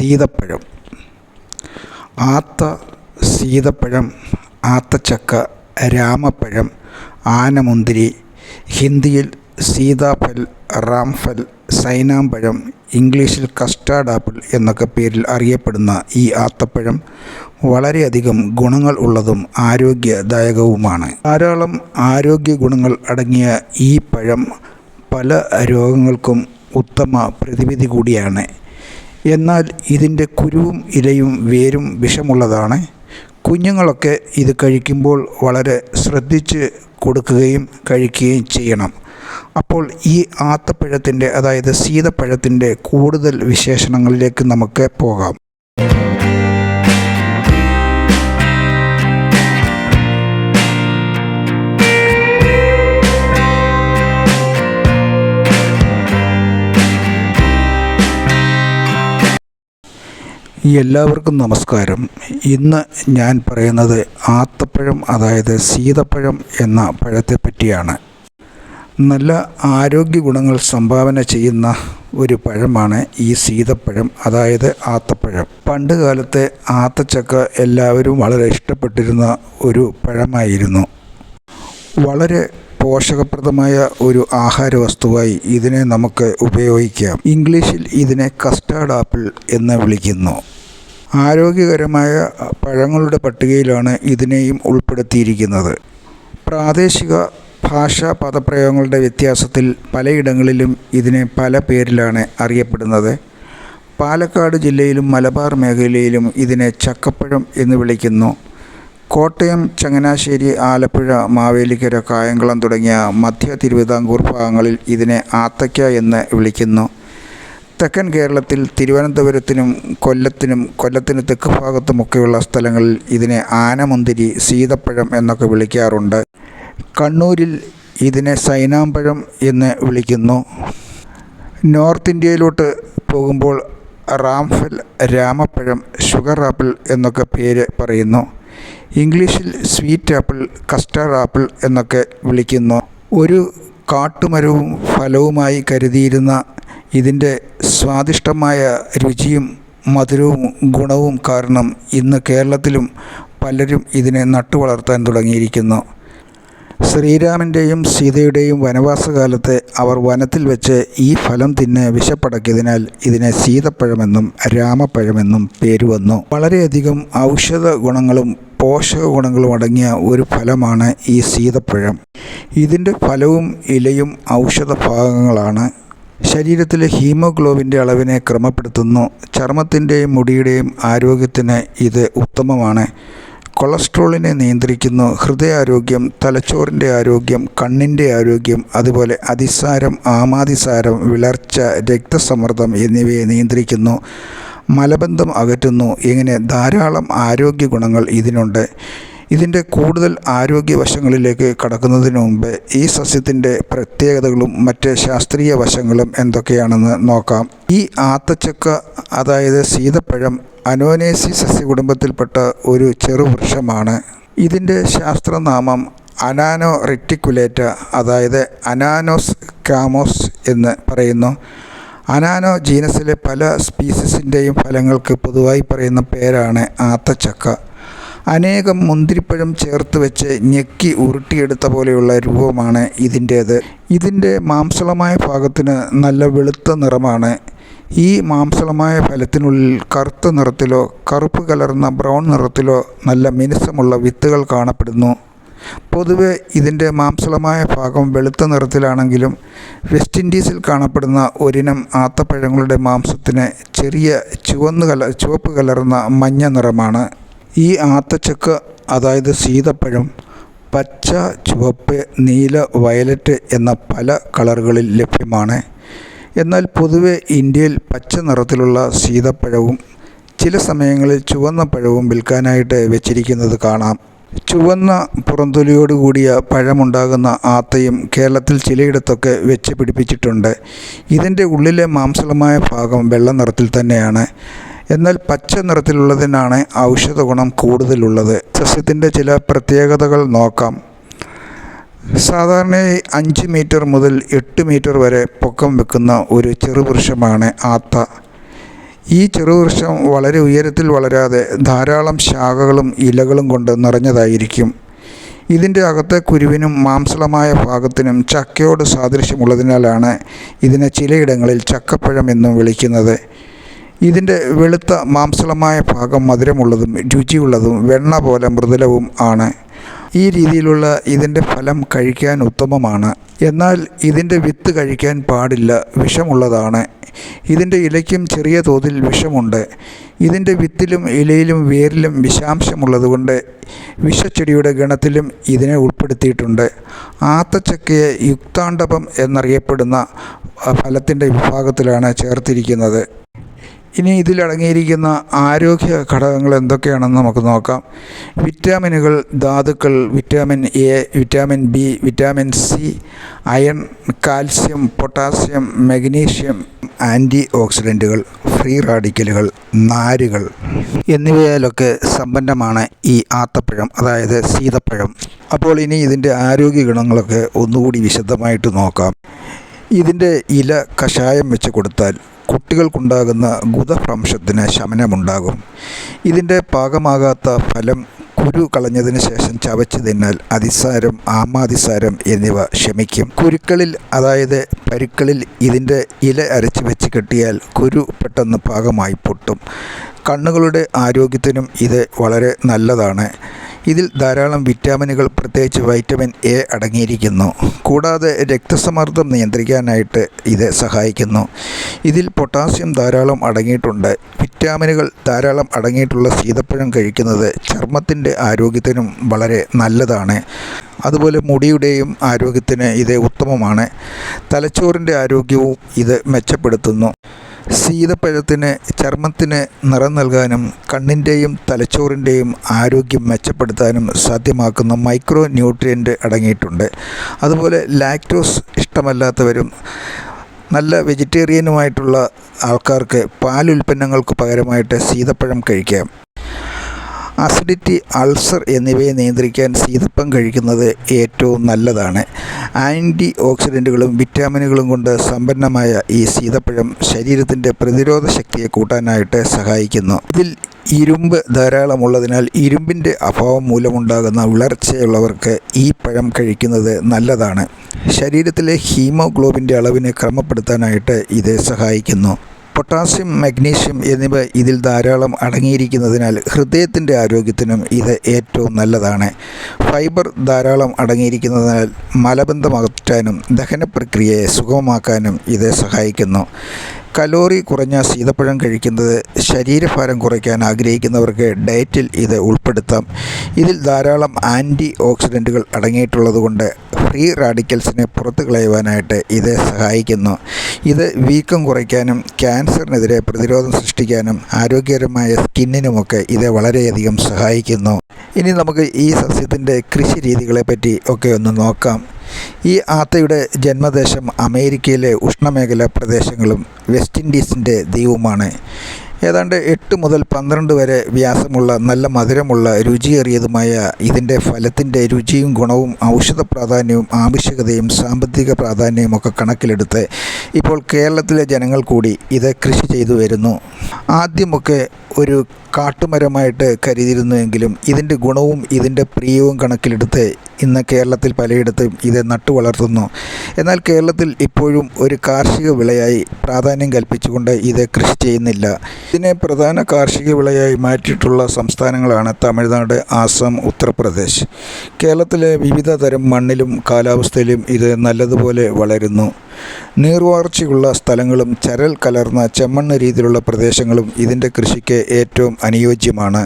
സീതപ്പഴം. ആത്ത സീതപ്പഴം ആത്തച്ചക്ക രാമപ്പഴം ആനമുന്തിരി ഹിന്ദിയിൽ സീതാഫൽ റാംഫൽ സൈനാമ്പഴം ഇംഗ്ലീഷിൽ custard apple എന്നൊക്കെ പേരിൽ അറിയപ്പെടുന്ന ഈ ആത്തപ്പഴം വളരെയധികം ഗുണങ്ങൾ ഉള്ളതും ആരോഗ്യദായകവുമാണ്. ധാരാളം ആരോഗ്യ ഗുണങ്ങൾ അടങ്ങിയ ഈ പഴം പല രോഗങ്ങൾക്കും ഉത്തമ പ്രതിവിധി കൂടിയാണ്. എന്നാൽ ഇതിന്റെ കുരുവും ഇലയും വേരും വിഷമുള്ളതാണ്. കുഞ്ഞുങ്ങളൊക്കെ ഇത് കഴിക്കുമ്പോൾ വളരെ ശ്രദ്ധിച്ച് കൊടുക്കുകയും കഴിക്കുകയും ചെയ്യണം. അപ്പോൾ ഈ ആത്തപ്പഴത്തിന്റെ അതായത് സീതപ്പഴത്തിന്റെ കൂടുതൽ വിശേഷണങ്ങളിലേക്ക് നമുക്ക് പോകാം. എല്ലാവർക്കും നമസ്കാരം. ഇന്ന് ഞാൻ പറയുന്നത് ആത്തപ്പഴം അതായത് സീതപ്പഴം എന്ന പഴത്തെ പറ്റിയാണ് നല്ല ആരോഗ്യ ഗുണങ്ങൾ സംഭാവന ചെയ്യുന്ന ഒരു പഴമാണ് ഈ സീതപ്പഴം അതായത് ആത്തപ്പഴം. പണ്ട് കാലത്തെ ആത്തച്ചക്ക എല്ലാവരും വളരെ ഇഷ്ടപ്പെട്ടിരുന്ന ഒരു പഴമായിരുന്നു. വളരെ പോഷകപ്രദമായ ഒരു ആഹാര വസ്തുവായി ഇതിനെ നമുക്ക് ഉപയോഗിക്കാം. ഇംഗ്ലീഷിൽ ഇതിനെ കസ്റ്റാർഡ് ആപ്പിൾ എന്ന് വിളിക്കുന്നു. ആരോഗ്യകരമായ പഴങ്ങളുടെ പട്ടികയിലാണ് ഇതിനെയും ഉൾപ്പെടുത്തിയിരിക്കുന്നത്. പ്രാദേശിക ഭാഷാ പദപ്രയോഗങ്ങളുടെ വ്യത്യാസത്തിൽ പലയിടങ്ങളിലും ഇതിനെ പല പേരിലാണ് അറിയപ്പെടുന്നത്. പാലക്കാട് ജില്ലയിലും മലബാർ മേഖലയിലും ഇതിനെ ചക്കപ്പഴം എന്ന് വിളിക്കുന്നു. കോട്ടയം ചങ്ങനാശ്ശേരി ആലപ്പുഴ മാവേലിക്കര കായംകുളം തുടങ്ങിയ മധ്യ തിരുവിതാംകൂർ ഭാഗങ്ങളിൽ ഇതിനെ ആത്തയ്ക്ക എന്ന് വിളിക്കുന്നു. തെക്കൻ കേരളത്തിൽ തിരുവനന്തപുരത്തിനും കൊല്ലത്തിനും കൊല്ലത്തിന് തെക്ക് ഭാഗത്തുമൊക്കെയുള്ള സ്ഥലങ്ങളിൽ ഇതിനെ ആനമുന്തിരി സീതപ്പഴം എന്നൊക്കെ വിളിക്കാറുണ്ട്. കണ്ണൂരിൽ ഇതിനെ സൈനാമ്പഴം എന്ന് വിളിക്കുന്നു. നോർത്ത് ഇന്ത്യയിലോട്ട് പോകുമ്പോൾ റാംഫൽ രാമപ്പഴം ഷുഗർ ആപ്പിൾ എന്നൊക്കെ പേര് പറയുന്നു. ഇംഗ്ലീഷിൽ സ്വീറ്റ് ആപ്പിൾ കസ്റ്റാർഡ് ആപ്പിൾ എന്നൊക്കെ വിളിക്കുന്നു. ഒരു കാട്ടുമരവും ഫലവുമായി കരുതിയിരുന്ന ഇതിന്റെ സ്വാദിഷ്ടമായ രുചിയും മധുരവും ഗുണവും കാരണം ഇന്ന് കേരളത്തിലും പലരും ഇതിനെ നട്ടു വളർത്താൻ തുടങ്ങിയിരിക്കുന്നു. ശ്രീരാമന്റെയും സീതയുടെയും വനവാസകാലത്ത് അവർ വനത്തിൽ വെച്ച് ഈ ഫലം തിന്ന് വിശപ്പടക്കിയതിനാൽ ഇതിനെ സീതപ്പഴമെന്നും രാമപ്പഴമെന്നും പേര് വന്നു. വളരെയധികം ഔഷധ ഗുണങ്ങളും പോഷക ഗുണങ്ങളും അടങ്ങിയ ഒരു ഫലമാണ് ഈ സീതപ്പഴം. ഇതിന്റെ ഫലവും ഇലയും ഔഷധ ഭാഗങ്ങളാണ്. ശരീരത്തിലെ ഹീമോഗ്ലോബിന്റെ അളവിനെ ക്രമപ്പെടുത്തുന്നു. ചർമ്മത്തിന്റെയും മുടിയുടെയും ആരോഗ്യത്തിന് ഇത് ഉത്തമമാണ്. കൊളസ്ട്രോളിനെ നിയന്ത്രിക്കുന്നു. ഹൃദയാരോഗ്യം തലച്ചോറിന്റെ ആരോഗ്യം കണ്ണിന്റെ ആരോഗ്യം അതുപോലെ അതിസാരം ആമാതിസാരം വിളർച്ച രക്തസമ്മർദ്ദം എന്നിവയെ നിയന്ത്രിക്കുന്നു. മലബന്ധം അകറ്റുന്നു. ഇങ്ങനെ ധാരാളം ആരോഗ്യ ഗുണങ്ങൾ ഇതിനുണ്ട്. ഇതിന്റെ കൂടുതൽ ആരോഗ്യ വശങ്ങളിലേക്ക് കടക്കുന്നതിന് മുമ്പ് ഈ സസ്യത്തിന്റെ പ്രത്യേകതകളും മറ്റ് ശാസ്ത്രീയ വശങ്ങളും എന്തൊക്കെയാണെന്ന് നോക്കാം. ഈ ആത്തച്ചക്ക അതായത് സീതപ്പഴം അനോനേസി സസ്യകുടുംബത്തിൽപ്പെട്ട ഒരു ചെറുവൃക്ഷമാണ് ഇതിന്റെ ശാസ്ത്രനാമം അനാനോ റെറ്റിക്കുലേറ്റ അതായത് അനാനോസ് കാമോസ് എന്ന് പറയുന്നു. അനാനോ ജീനസിലെ പല സ്പീസിസിന്റെയും ഫലങ്ങൾക്ക് പൊതുവായി പറയുന്ന പേരാണ് ആത്തച്ചക്ക. അനേകം മുന്തിരിപ്പഴം ചേർത്ത് വെച്ച് ഞെക്കി ഉരുട്ടിയെടുത്ത പോലെയുള്ള രൂപമാണ് ഇതിന്റേത്. ഇതിന്റെ മാംസളമായ ഭാഗത്തിന് നല്ല വെളുത്ത നിറമാണ്. ഈ മാംസളമായ ഫലത്തിനുള്ളിൽ കറുത്ത നിറത്തിലോ കറുപ്പ് കലർന്ന ബ്രൗൺ നിറത്തിലോ നല്ല മിനുസമുള്ള വിത്തുകൾ കാണപ്പെടുന്നു. പൊതുവെ ഇതിന്റെ മാംസളമായ ഭാഗം വെളുത്ത നിറത്തിലാണെങ്കിലും വെസ്റ്റ് ഇൻഡീസിൽ കാണപ്പെടുന്ന ഒരിനം ആത്തപ്പഴങ്ങളുടെ മാംസത്തിന് ചെറിയ ചുവന്ന് കല ചുവപ്പ് കലർന്ന മഞ്ഞ നിറമാണ്. ഈ ആത്തച്ചക്ക അതായത് സീതപ്പഴം പച്ച ചുവപ്പ് നീല വയലറ്റ് എന്ന പല കളറുകളിൽ ലഭ്യമാണ്. എന്നാൽ പൊതുവെ ഇന്ത്യയിൽ പച്ച നിറത്തിലുള്ള സീതപ്പഴവും ചില സമയങ്ങളിൽ ചുവന്ന പഴവും വിൽക്കാനായിട്ട് വെച്ചിരിക്കുന്നത് കാണാം. ചുവന്ന പുറന്തൊലിയോട് കൂടിയ പഴമുണ്ടാകുന്ന ആത്തയും കേരളത്തിൽ ചിലയിടത്തൊക്കെ വെച്ച് പിടിപ്പിച്ചിട്ടുണ്ട്. ഇതിന്റെ ഉള്ളിലെ മാംസളമായ ഭാഗം വെള്ള നിറത്തിൽ തന്നെയാണ്. എന്നാൽ പച്ച നിറത്തിലുള്ളതിനാണ് ഔഷധ ഗുണം കൂടുതലുള്ളത്. സസ്യത്തിന്റെ ചില പ്രത്യേകതകൾ നോക്കാം. സാധാരണയായി അഞ്ച് മീറ്റർ മുതൽ എട്ട് മീറ്റർ വരെ പൊക്കം വെക്കുന്ന ഒരു ചെറുവൃക്ഷമാണ് ആത്ത. ഈ ചെറുവൃക്ഷം വളരെ ഉയരത്തിൽ വളരാതെ ധാരാളം ശാഖകളും ഇലകളും കൊണ്ട് നിറഞ്ഞതായിരിക്കും. ഇതിന്റെ അകത്തെ കുരുവിനും മാംസളമായ ഭാഗത്തിനും ചക്കയോട് സാദൃശ്യമുള്ളതിനാലാണ് ഇതിനെ ചിലയിടങ്ങളിൽ ചക്കപ്പഴം എന്നും വിളിക്കുന്നത്. ഇതിന്റെ വെളുത്ത മാംസളമായ ഭാഗം മധുരമുള്ളതും രുചിയുള്ളതും വെണ്ണ പോലെ മൃദുലവും ആണ്. ഈ രീതിയിലുള്ള ഇതിന്റെ ഫലം കഴിക്കാൻ ഉത്തമമാണ്. എന്നാൽ ഇതിന്റെ വിത്ത് കഴിക്കാൻ പാടില്ല വിഷമുള്ളതാണ്. ഇതിന്റെ ഇലയ്ക്കും ചെറിയ തോതിൽ വിഷമുണ്ട്. ഇതിന്റെ വിത്തിലും ഇലയിലും വേരിലും വിഷാംശമുള്ളതുകൊണ്ട് വിഷച്ചെടിയുടെ ഗണത്തിലും ഇതിനെ ഉൾപ്പെടുത്തിയിട്ടുണ്ട്. ആത്തച്ചക്കയെ യുക്താണ്ഡപം എന്നറിയപ്പെടുന്ന ഫലത്തിന്റെ വിഭാഗത്തിലാണ് ചേർത്തിരിക്കുന്നത്. ഇനി ഇതിലടങ്ങിയിരിക്കുന്ന ആരോഗ്യ ഘടകങ്ങൾ എന്തൊക്കെയാണെന്ന് നമുക്ക് നോക്കാം. വിറ്റാമിനുകൾ ധാതുക്കൾ vitamin A vitamin B vitamin C iron calcium potassium magnesium anti ഓക്സിഡന്റുകൾ free റാഡിക്കലുകൾ നാരുകൾ എന്നിവയാലൊക്കെ സമ്പന്നമാണ് ഈ ആത്തപ്പഴം അതായത് സീതപ്പഴം. അപ്പോൾ ഇനി ഇതിന്റെ ആരോഗ്യ ഗുണങ്ങളൊക്കെ ഒന്നുകൂടി വിശദമായിട്ട് നോക്കാം. ഇതിന്റെ ഇല കഷായം വെച്ച് കൊടുത്താൽ കുട്ടികൾക്കുണ്ടാകുന്ന ഗുദഭ്രംശത്തിന് ശമനമുണ്ടാകും. ഇതിന്റെ പാകമാകാത്ത ഫലം കുരു കളഞ്ഞതിന് ശേഷം ചവച്ച് തിന്നാൽ അതിസാരം ആമാതിസാരം എന്നിവ ശമിക്കും. കുരുക്കളിൽ അതായത് പരുക്കളിൽ ഇതിന്റെ ഇല അരച്ച് വെച്ച് കെട്ടിയാൽ കുരു പെട്ടെന്ന് പാകമായി പൊട്ടും. കണ്ണുകളുടെ ആരോഗ്യത്തിനും ഇത് വളരെ നല്ലതാണ്. ഇതിൽ ധാരാളം വിറ്റാമിനുകൾ പ്രത്യേകിച്ച് വൈറ്റമിൻ എ അടങ്ങിയിരിക്കുന്നു. കൂടാതെ രക്തസമ്മർദ്ദം നിയന്ത്രിക്കാനായിട്ട് ഇത് സഹായിക്കുന്നു. ഇതിൽ പൊട്ടാസ്യം ധാരാളം അടങ്ങിയിട്ടുണ്ട്. വിറ്റാമിനുകൾ ധാരാളം അടങ്ങിയിട്ടുള്ള സീതപ്പഴം കഴിക്കുന്നത് ചർമ്മത്തിന്റെ ആരോഗ്യത്തിനും വളരെ നല്ലതാണ്. അതുപോലെ മുടിയുടെയും ആരോഗ്യത്തിന് ഇത് ഉത്തമമാണ്. തലച്ചോറിന്റെ ആരോഗ്യവും ഇത് മെച്ചപ്പെടുത്തുന്നു. സീതപ്പഴത്തിന് ചർമ്മത്തിന് നിറം നൽകാനും കണ്ണിന്റെയും തലച്ചോറിന്റെയും ആരോഗ്യം മെച്ചപ്പെടുത്താനും സാധ്യമാക്കുന്ന മൈക്രോ ന്യൂട്രിയന്റ് അടങ്ങിയിട്ടുണ്ട്. അതുപോലെ ലാക്ടോസ് ഇഷ്ടമല്ലാത്തവരും നല്ല വെജിറ്റേറിയനുമായിട്ടുള്ള ആൾക്കാർക്ക് പാലുൽപ്പന്നങ്ങൾക്ക് പകരമായിട്ട് സീതപ്പഴം കഴിക്കാം. അസിഡിറ്റി അൾസർ എന്നിവയെ നിയന്ത്രിക്കാൻ സീതപ്പം കഴിക്കുന്നത് ഏറ്റവും നല്ലതാണ്. ആന്റി ഓക്സിഡന്റുകളും വിറ്റാമിനുകളും കൊണ്ട് സമ്പന്നമായ ഈ സീതപ്പഴം ശരീരത്തിന്റെ പ്രതിരോധ ശക്തിയെ കൂട്ടാനായിട്ട് സഹായിക്കുന്നു. ഇതിൽ ഇരുമ്പ് ധാരാളമുള്ളതിനാൽ ഇരുമ്പിന്റെ അഭാവം മൂലമുണ്ടാകുന്ന വിളർച്ചയുള്ളവർക്ക് ഈ പഴം കഴിക്കുന്നത് നല്ലതാണ്. ശരീരത്തിലെ ഹീമോഗ്ലോബിന്റെ അളവിനെ ക്രമപ്പെടുത്താനായിട്ട് ഇത് സഹായിക്കുന്നു. പൊട്ടാസ്യം മഗ്നീഷ്യം എന്നിവ ഇതിൽ ധാരാളം അടങ്ങിയിരിക്കുന്നതിനാൽ ഹൃദയത്തിന്റെ ആരോഗ്യത്തിനും ഇത് ഏറ്റവും നല്ലതാണ്. ഫൈബർ ധാരാളം അടങ്ങിയിരിക്കുന്നതിനാൽ മലബന്ധം അകറ്റാനും ദഹന പ്രക്രിയയെ സുഗമമാക്കാനും ഇത് സഹായിക്കുന്നു. കലോറി കുറഞ്ഞ സീതപ്പഴം കഴിക്കുന്നത് ശരീരഭാരം കുറയ്ക്കാൻ ആഗ്രഹിക്കുന്നവർക്ക് ഡയറ്റിൽ ഇത് ഉൾപ്പെടുത്താം. ഇതിൽ ധാരാളം ആന്റി ഓക്സിഡന്റുകൾ അടങ്ങിയിട്ടുള്ളതുകൊണ്ട് ഫ്രീ റാഡിക്കൽസിനെ പുറത്തു കളയുവാനായിട്ട് ഇത് സഹായിക്കുന്നു. ഇത് വീക്കം കുറയ്ക്കാനും ക്യാൻസറിനെതിരെ പ്രതിരോധം സൃഷ്ടിക്കാനും ആരോഗ്യകരമായ സ്കിന്നിനുമൊക്കെ ഇത് വളരെയധികം സഹായിക്കുന്നു. ഇനി നമുക്ക് ഈ സസ്യത്തിന്റെ കൃഷി രീതികളെ പറ്റി ഒക്കെ ഒന്ന് നോക്കാം. ഈ ആത്തയുടെ ജന്മദേശം അമേരിക്കയിലെ ഉഷ്ണമേഖല പ്രദേശങ്ങളും വെസ്റ്റ് ഇൻഡീസിന്റെ ദ്വീപുമാണ്. ഏതാണ്ട് എട്ട് മുതൽ പന്ത്രണ്ട് വരെ വ്യാസമുള്ള നല്ല മധുരമുള്ള രുചിയേറിയതുമായ ഇതിന്റെ ഫലത്തിന്റെ രുചിയും ഗുണവും ഔഷധ പ്രാധാന്യവും ആവശ്യകതയും സാമ്പത്തിക പ്രാധാന്യവും ഒക്കെ കണക്കിലെടുത്ത് ഇപ്പോൾ കേരളത്തിലെ ജനങ്ങൾ കൂടി ഇത് കൃഷി ചെയ്തു വരുന്നു. ആദ്യമൊക്കെ ഒരു കാട്ടുമരമായിട്ട് കരുതിയിരുന്നുവെങ്കിലും ഇതിന്റെ ഗുണവും ഇതിന്റെ പ്രിയവും കണക്കിലെടുത്ത് ഇന്ന് കേരളത്തിൽ പലയിടത്തും ഇത് നട്ടു വളർത്തുന്നു എന്നാൽ കേരളത്തിൽ ഇപ്പോഴും ഒരു കാർഷിക വിളയായി പ്രാധാന്യം കൽപ്പിച്ചുകൊണ്ട് ഇത് കൃഷി ചെയ്യുന്നില്ല. ഇതിനെ പ്രധാന കാർഷിക വിളയായി മാറ്റിയിട്ടുള്ള സംസ്ഥാനങ്ങളാണ് തമിഴ്നാട് ആസാം ഉത്തർപ്രദേശ്. കേരളത്തിലെ വിവിധ തരം മണ്ണിലും കാലാവസ്ഥയിലും ഇത് നല്ലതുപോലെ വളരുന്നു. നീർവാർച്ചയുള്ള സ്ഥലങ്ങളും ചരൽ കലർന്ന ചെമ്മണ്ണ് രീതിയിലുള്ള പ്രദേശങ്ങളും ഇതിന്റെ കൃഷിക്ക് ഏറ്റവും അനുയോജ്യമാണ്.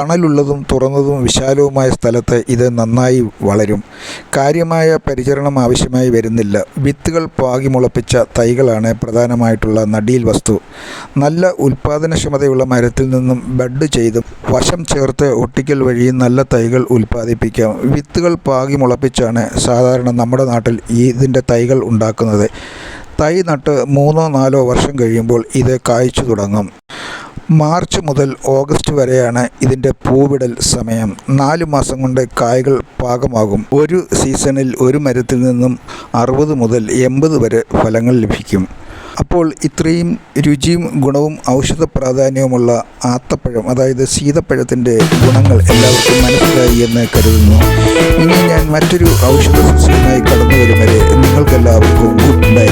തണലുള്ളതും തുറന്നതും വിശാലവുമായ സ്ഥലത്ത് ഇത് നന്നായി വളരും. കാര്യമായ പരിചരണം ആവശ്യമായി വരുന്നില്ല. വിത്തുകൾ പാകി മുളപ്പിച്ച തൈകളാണ് പ്രധാനമായിട്ടുള്ള നടീൽ വസ്തു. നല്ല ഉൽപ്പാദനക്ഷമതയുള്ള മരത്തിൽ നിന്നും ബഡ് ചെയ്തും വശം ചേർത്ത് ഒട്ടിക്കൽ വഴി നല്ല തൈകൾ ഉൽപ്പാദിപ്പിക്കാം. വിത്തുകൾ പാകി മുളപ്പിച്ചാണ് സാധാരണ നമ്മുടെ നാട്ടിൽ ഇതിന്റെ തൈകൾ ഉണ്ടാക്കുന്നത്. തൈ നട്ട് മൂന്നോ നാലോ വർഷം കഴിയുമ്പോൾ ഇത് കായ്ച്ചു തുടങ്ങും. മാർച്ച് മുതൽ ഓഗസ്റ്റ് വരെയാണ് ഇതിന്റെ പൂവിടൽ സമയം. നാല് മാസം കൊണ്ട് കായകൾ പാകമാകും. ഒരു സീസണിൽ ഒരു മരത്തിൽ നിന്നും അറുപത് മുതൽ എൺപത് വരെ ഫലങ്ങൾ ലഭിക്കും. അപ്പോൾ ഇത്രയും രുചിയും ഗുണവും ഔഷധ പ്രാധാന്യവുമുള്ള ആത്തപ്പഴം അതായത് സീതപ്പഴത്തിന്റെ ഗുണങ്ങൾ എല്ലാവർക്കും മനസ്സിലായി എന്ന് കരുതുന്നു. ഇനി ഞാൻ മറ്റൊരു ഔഷധ സസ്യമായി കടന്നു വരും വരെ നിങ്ങൾക്കെല്ലാവർക്കും ഗുഡ് ബൈ